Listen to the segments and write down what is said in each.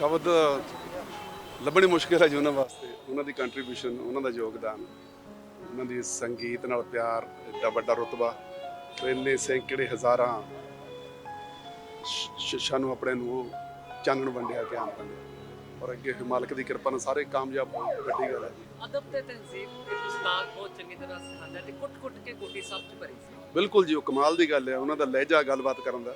ਸ਼ਬਦ ਲੱਭਣੀ ਮੁਸ਼ਕਿਲ ਹੈ ਜੀ ਉਹਨਾਂ ਵਾਸਤੇ ਉਹਨਾਂ ਦੀ ਕੰਟਰੀਬਿਊਸ਼ਨ ਉਹਨਾਂ ਦਾ ਯੋਗਦਾਨ ਉਹਨਾਂ ਦੀ ਸੰਗੀਤ ਨਾਲ ਪਿਆਰ ਏਡਾ ਵੱਡਾ ਰੁਤਬਾ ਤੇ ਇੰਨੇ ਸੈਂਕੜੇ ਹਜ਼ਾਰਾਂ ਸ਼ੀਸ਼ਾਂ ਨੂੰ ਆਪਣੇ ਨੂੰ ਚਾਨਣ ਵੰਡਿਆ ਆਮ ਬੰਦੇ। ਔਰ ਅੱਗੇ ਮਾਲਕ ਦੀ ਕਿਰਪਾ ਨਾਲ ਸਾਰੇ ਕਾਮਯਾਬ ਹੋਏ ਵੱਡੀ ਗੱਲ ਹੈ ਜੀ। ਅਦਬ ਤੇ ਤਹਿਜ਼ੀਬ ਤੇ ਉਸਤਾਦ ਬਹੁਤ ਚੰਗੀ ਤਰ੍ਹਾਂ ਸਿਖਾਉਂਦਾ ਤੇ ਕੁੱਟ-ਕੁੱਟ ਕੇ ਕੋਟੀ ਸਾਹਿਬ ਚ ਭਰੀ ਸੀ। ਬਿਲਕੁਲ ਜੀ ਉਹ ਕਮਾਲ ਦੀ ਗੱਲ ਹੈ ਉਹਨਾਂ ਦਾ ਲਹਿਜਾ ਗੱਲਬਾਤ ਕਰਨ ਦਾ।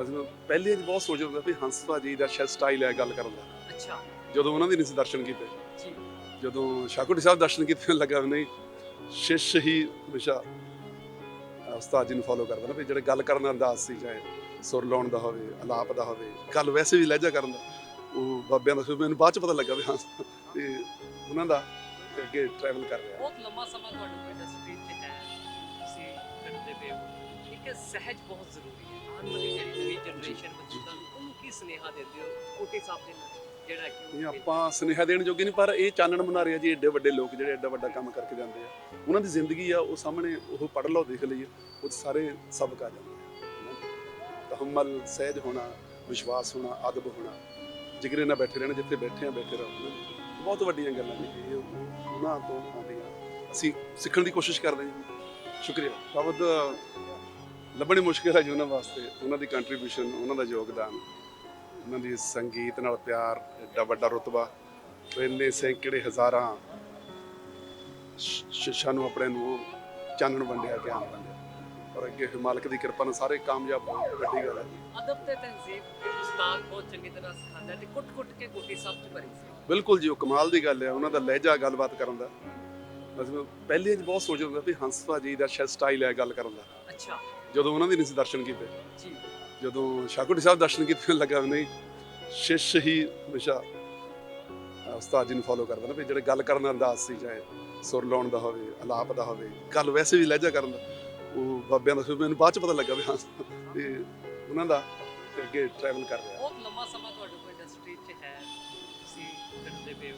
ਅਸੀਂ ਪਹਿਲੇ ਜੀ ਬਹੁਤ ਸੋਚਦਾ ਹੁੰਦਾ ਵੀ ਹੰਸਪਾ ਜੀ ਦਾ ਸ਼ਾਇਦ ਸਟਾਈਲ ਹੈ ਗੱਲ ਕਰਨ ਦਾ। ਅੱਛਾ। ਜਦੋਂ ਉਹਨਾਂ ਦੀ ਨਹੀਂ ਸੀ ਦਰਸ਼ਨ ਕੀਤੇ। ਜੀ। ਜਦੋਂ ਸ਼ਾਕੁਟੀ ਸਾਹਿਬ ਦਰਸ਼ਨ ਕੀਤੇ ਲੱਗਾ ਨਹੀਂ ਸ਼ਿਸ਼ ਹੀ ਹਮੇਸ਼ਾ ਉਸਤਾਦ ਜੀ ਨੂੰ ਫੋਲੋ ਕਰਦਾ ਨਾ ਵੀ ਜਿਹੜੇ ਗੱਲ ਕਰਨ ਦਾ ਅੰਦਾਜ਼ ਸੀ ਚਾਹੇ ਸੁਰ ਲਾਉਣ ਦਾ ਹੋਵੇ ਅਲਾਪ ਦਾ ਹੋਵੇ ਗੱਲ ਵੈਸੇ ਵੀ ਲਹਿਜਾ ਕਰਨ ਦਾ ਉਹ ਬਾਬਿਆਂ ਦਾ ਸੀ ਮੈਨੂੰ ਬਾਅਦ ਚ ਪਤਾ ਲੱਗਾ ਵੀ ਹਾਂ ਤੇ ਉਹਨਾਂ ਦਾ ਅੱਗੇ ਟਰੈਵਲ ਕਰ ਰਿਹਾ। ਬਹੁਤ ਲੰਮਾ ਸਮਾਂ ਤੁਹਾਡੇ ਕੋਲ ਇੰਡਸਟਰੀ 'ਚ ਹੈ ਤੁਸੀਂ ਕਰਦੇ ਪਏ ਹੋ। ਇੱਕ ਸਹਿਜ ਬਹੁਤ ਜ਼ਰੂਰੀ ਹੈ ਆਉਣ ਵਾਲੀ ਸੁਨੇਹਾ ਦਿੰਦੇ ਹੋ ਕੋਟੀ ਸਾਹਿਬ ਦੇ ਨਾਲ ਜਿਹੜਾ ਕਿ ਇਹ ਉਹ ਆਪਾਂ ਸੁਨੇਹਾ ਦੇਣ ਜੋਗੇ ਨਹੀਂ ਪਰ ਇਹ ਚਾਨਣ ਬਣਾ ਰਿਹਾ ਜੀ ਏਡੇ ਵੱਡੇ ਲੋਕ ਜਿਹੜੇ ਏਡਾ ਵੱਡਾ ਕੰਮ ਕਰਕੇ ਜਾਂਦੇ ਆ। ਉਹਨਾਂ ਦੀ ਜ਼ਿੰਦਗੀ ਆ ਉਹ ਸਾਹਮਣੇ ਉਹ ਪੜ੍ਹ ਲਓ ਦੇਖ ਲਈਏ ਉਹ 'ਚ ਸਾਰੇ ਸਬਕ ਆ ਜਾਂਦੇ ਆ। ਤਹਮਲ ਸਹਿਜ ਹੋਣਾ ਵਿਸ਼ਵਾਸ ਹੋਣਾ ਅਦਬ ਹੋਣਾ। ਜਿਗਰੇ ਨਾਲ ਬੈਠੇ ਰਹਿਣਾ ਜਿੱਥੇ ਬੈਠੇ ਆ ਬੈਠੇ ਰਹੋ। ਬਹੁਤ ਵੱਡੀਆਂ ਗੱਲਾਂ ਨੇ ਇਹ ਉਹ- ਉਹਨਾਂ ਤੋਂ ਆਉਂਦੀਆਂ। ਅਸੀਂ ਸਿੱਖਣ ਦੀ ਕੋਸ਼ਿਸ਼ ਕਰਦੇ ਹਾਂ ਸ਼ੁਕਰੀਆ। ਸ਼ਬਦ ਲੱਭਣੀ ਮੁਸ਼ਕਿਲ ਹੈ ਜੀ ਉਹਨਾਂ ਵਾਸਤੇ ਉਹਨਾਂ ਦੀ ਕੰਟਰੀਬਿਊਸ਼ਨ ਉਹਨਾਂ ਦਾ ਯੋਗਦਾਨ। ਉਹਨਾਂ ਦੀ ਸੰਗੀਤ ਨਾਲ ਪਿਆਰ ਏਡਾ ਵੱਡਾ ਰੁਤਬਾ ਤੇ ਇੰਨੇ ਸੈਂਕੜੇ ਹਜ਼ਾਰਾਂ ਸ਼- ਸ਼ੀਸ਼ਾਂ ਨੂੰ ਆਪਣੇ ਨੂੰ ਚਾਨਣ ਵੰਡਿਆ ਬੰਦੇ ਔਰ ਅੱਗੇ ਮਾਲਕ ਦੀ ਕਿਰਪਾ ਨਾਲ ਸਾਰੇ ਕਾਮਯਾਬ ਹੋਏ ਵੱਡੀ ਗੱਲ ਹੈ ਅਦਬ ਤੇ ਤਹਿਜ਼ੀਬ ਤੇ ਉਸਤਾਦ ਬਹੁਤ ਚੰਗੀ ਤਰ੍ਹਾਂ ਸਿਖਾਉਂਦਾ ਤੇ ਕੁੱਟ-ਕੁੱਟ ਕੇ ਕੋਟੀ ਸਾਹਿਬ ਚ ਭਰੀ ਸੀ। ਬਿਲਕੁਲ ਜੀ ਉਹ ਕਮਾਲ ਦੀ ਗੱਲ ਹੈ ਉਹਨਾਂ ਦਾ ਲਹਿਜਾ ਗੱਲਬਾਤ ਕਰਨ ਦਾ। ਅਸੀਂ ਪਹਿਲੇ ਜੀ ਬਹੁਤ ਸੋਚਦਾ ਹੁੰਦਾ ਵੀ ਜੀ ਦਾ ਸ਼ਾਇਦ ਸਟਾਈਲ ਹੈ ਗੱਲ ਕਰਨ ਦਾ। ਅੱਛਾ। ਜਦੋਂ ਉਹਨਾਂ ਦੀ ਨਹੀਂ ਸੀ ਦਰਸ਼ਨ ਕੀਤੇ। ਜੀ। ਜਦੋਂ ਸ਼ਾਕੁਟੀ ਸਾਹਿਬ ਦਰਸ਼ਨ ਕੀਤੇ ਲੱਗਾ ਵੀ ਨਹੀਂ ਸ਼ਿਸ਼ ਹੀ ਹਮੇਸ਼ਾ, ਅਹ, ਉਸਤਾਦ ਜੀ ਨੂੰ ਫੋਲੋ ਕਰਦਾ ਨਾ ਵੀ ਜਿਹੜੇ ਗੱਲ ਕਰਨ ਦਾ ਅੰਦਾਜ਼ ਸੀ, ਚਾਹੇ ਸੁਰ ਲਾਉਣ ਦਾ ਹੋਵੇ, ਅਲਾਪ ਦਾ ਹੋਵੇ, ਗੱਲ ਵੈਸੇ ਵੀ ਲਹਿਜਾ ਕਰਨ ਦਾ, ਉਹ ਬਾਬਿਆਂ ਦਾ ਸੀ ਮੈਨੂੰ ਬਾਅਦ ਚ ਪਤਾ ਲੱਗਾ ਵੀ ਹਾਂ ਤੇ ਉਹਨਾਂ ਦਾ ਤੇ ਅੱਗੇ ਟਰੈਵਲ ਕਰ ਰਿਹਾ। ਬਹੁਤ ਲੰਮਾ ਸਮਾਂ ਤੁਹਾਡੇ ਕੋਲ ਇੰਡਸਟਰੀ 'ਚ ਹੈ, ਤੁਸੀਂ ਕਰਦੇ ਪਏ ਹੋ।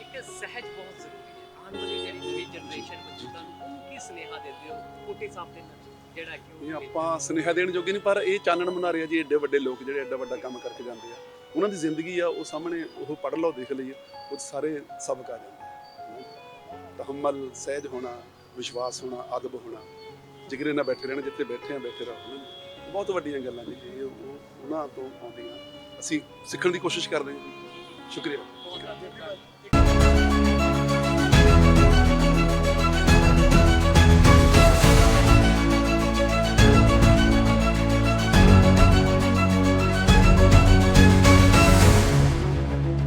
ਇੱਕ ਸਹਿਜ ਬਹੁਤ ਜ਼ਰੂਰੀ ਹੈ। ਆਉਣ ਵਾਲੀ ਜਿਹੜੀ ਨਵੀਂ ਜਨਰੇਸ਼ਨ ਬੱਚਿਆਂ ਨੂੰ ਉਹਨੂੰ ਕੀ ਸੁਨੇਹਾ ਦਿੰਦੇ ਹੋ? ਕੋਟੀ ਸਾਹਿਬ ਦੇ ਨਾਲ। ਜਿਹੜਾ ਕਿ ਇਹ ਆਪਾਂ ਸੁਨੇਹਾ ਦੇਣ ਜੋਗੇ ਨਹੀਂ ਪਰ ਇਹ ਚਾਨਣ ਬਣਾ ਰਿਹਾ ਜੀ ਏਡੇ ਵੱਡੇ ਲੋਕ ਜਿਹੜੇ ਏਡਾ ਵੱਡਾ ਕੰਮ ਕਰਕੇ ਜਾਂਦੇ ਆ। ਉਹਨਾਂ ਦੀ ਜ਼ਿੰਦਗੀ ਆ ਉਹ ਸਾਹਮਣੇ ਉਹ ਪੜ੍ਹ ਲਓ ਦੇਖ ਲਈਏ ਉਹ ਸਾਰੇ ਸਬਕ ਆ ਜਾਂਦੇ ਆ। ਤਹਮਲ ਸਹਿਜ ਹੋਣਾ ਵਿਸ਼ਵਾਸ ਹੋਣਾ ਅਦਬ ਹੋਣਾ। ਜਿਗਰੇ ਨਾਲ ਬੈਠੇ ਰਹਿਣਾ ਜਿੱਥੇ ਬੈਠੇ ਆ ਬੈਠੇ ਰਹੋ। ਬਹੁਤ ਵੱਡੀਆਂ ਗੱਲਾਂ ਨੇ ਇਹ ਉਹ- ਉਹਨਾਂ ਤੋਂ ਆਉਂਦੀਆਂ। ਅਸੀਂ ਸਿੱਖਣ ਦੀ ਕੋਸ਼ਿਸ਼ ਕਰਦੇ ਹਾਂ। ਸ਼ੁਕਰੀਆ। ਬਹੁਤ ਧੰਨਵਾਦ।